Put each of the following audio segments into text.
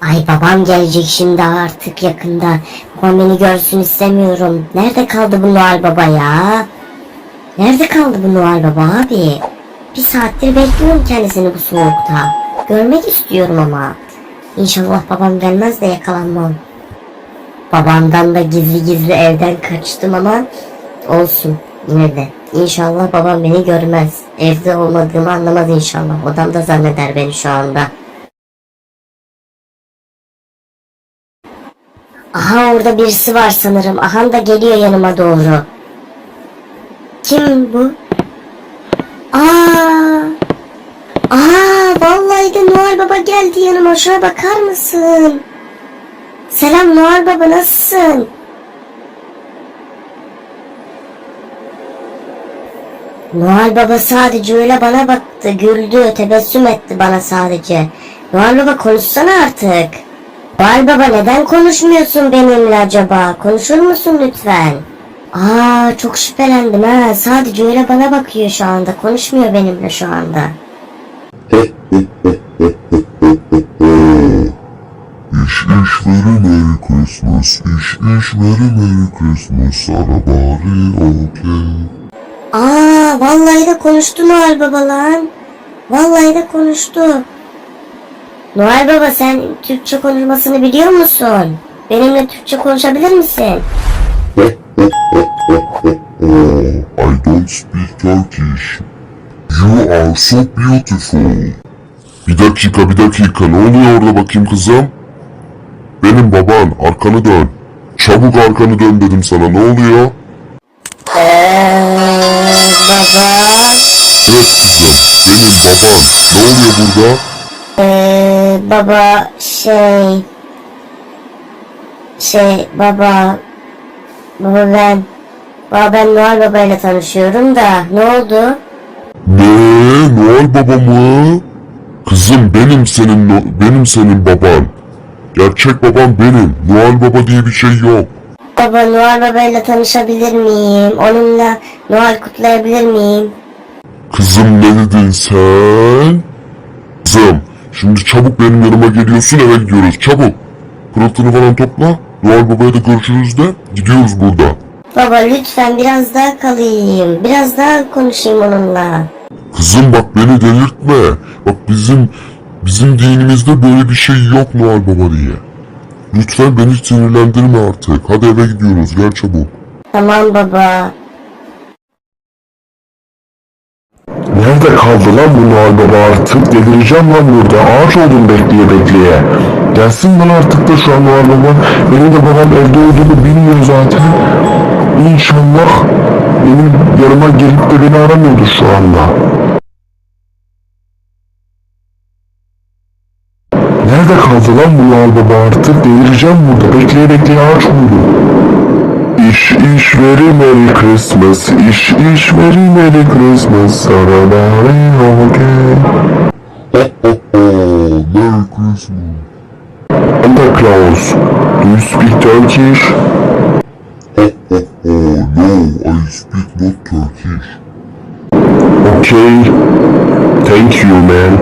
Ay babam gelecek şimdi artık yakında. Beni görsün istemiyorum. Nerede kaldı bu Noel Baba ya? Nerede kaldı bu Noel Baba abi? Bir saattir bekliyorum kendisini bu soğukta. Görmek istiyorum ama. İnşallah babam gelmez de yakalanmam. Babamdan da gizli gizli evden kaçtım ama olsun yine de. İnşallah babam beni görmez. Evde olmadığımı anlamaz inşallah. Odamda zanneder beni şu anda. Aha orada birisi var sanırım. Aha da geliyor yanıma doğru. Kim bu? Aa! Aa vallahi de Noel Baba geldi yanıma. Şuna bakar mısın? Selam Noel Baba nasılsın? Noel Baba sadece öyle bana baktı, güldü, tebessüm etti bana sadece. Noel Baba konuşsana artık. Noel Baba neden konuşmuyorsun benimle acaba? Konuşur musun lütfen? Aa çok şüphelendim ha. Sadece öyle bana bakıyor şu anda. Konuşmuyor benimle şu anda. İş iş very Merry Christmas, iş iş very Merry Christmas, sana bari okey. Aa vallahi de konuştu Noel Baba lan. Vallahi de konuştu. Noel Baba sen Türkçe konuşmasını biliyor musun? Benimle Türkçe konuşabilir misin? I don't speak Turkish. You are so beautiful. Bir dakika bir dakika ne oluyor orada bakayım kızım? Benim baban arkanı dön. Çabuk arkanı dön dedim sana ne oluyor? Eee baba. Evet kızım benim baban. Ne oluyor burada? Eee baba şey. Şey baba. Baba ben. Baba ben Noel Baba ile tanışıyorum da ne oldu? Ne? Noel baba mı? Kızım benim senin benim senin baban. Gerçek babam benim. Noel baba diye bir şey yok. Baba Noel Baba ile tanışabilir miyim? Onunla Noel kutlayabilir miyim? Kızım ne dedin sen? Kızım şimdi çabuk benim yanıma geliyorsun eve gidiyoruz çabuk. Pırıltını falan topla. Noel babaya da görüşürüz de gidiyoruz burada. Baba lütfen biraz daha kalayım. Biraz daha konuşayım onunla. Kızım bak beni delirtme. Bak bizim bizim dinimizde böyle bir şey yok Noel baba diye. Lütfen beni sinirlendirme artık. Hadi eve gidiyoruz gel çabuk. Tamam baba. Nerede kaldı lan bu Noel Baba artık? Delireceğim lan burada. Ağaç oldum bekleye bekleye. Gelsin lan artık da şu an Noel Baba. Benim de babam evde olduğunu bilmiyor zaten. İnşallah benim yanıma gelip de beni aramıyordur şu anda. Nerede kaldı lan bu Noel Baba artık? Delireceğim burada. Bekleye bekleye ağaç oldum. İş iş very Merry Christmas İş iş very Merry Christmas Sana bari okay Ho ho ho Merry Christmas. Santa Claus Do you speak Turkish? Ho ho ho No I speak not Turkish. Okay Thank you man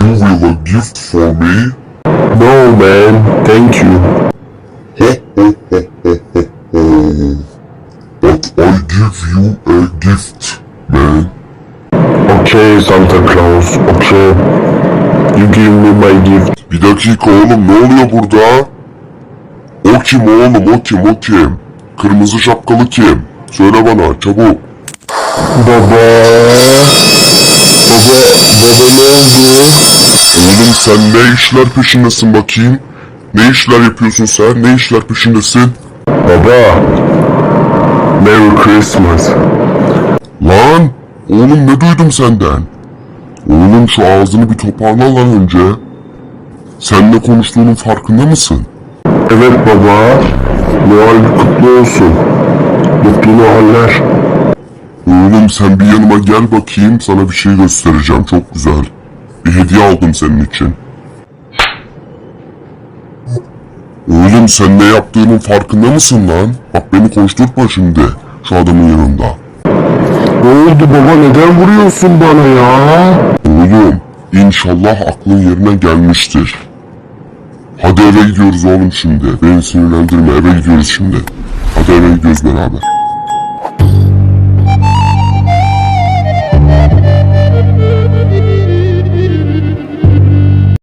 You will a gift for me? No man Thank you Okay Santa Claus Okay You give me my gift Bir dakika oğlum ne oluyor burada? O kim oğlum o kim o kim? Kırmızı şapkalı kim? Söyle bana çabuk. Baba Baba Baba ne oldu? Oğlum sen ne işler peşindesin bakayım? Ne işler yapıyorsun sen? Ne işler peşindesin? Baba Merry Christmas Lan! Oğlum ne duydum senden? Oğlum şu ağzını bir toparla lan önce. Sen ne konuştuğunun farkında mısın? Evet baba Noel kutlu olsun Mutlu Noeller Oğlum sen bir yanıma gel bakayım sana bir şey göstereceğim çok güzel. Bir hediye aldım senin için. Oğlum sen ne yaptığının farkında mısın lan? Bak beni konuşturtma şimdi şu adamın yanında. Ne oldu baba neden vuruyorsun bana ya? Oğlum inşallah aklın yerine gelmiştir. Hadi eve gidiyoruz oğlum şimdi. Beni sinirlendirme eve gidiyoruz şimdi. Hadi eve gidiyoruz beraber.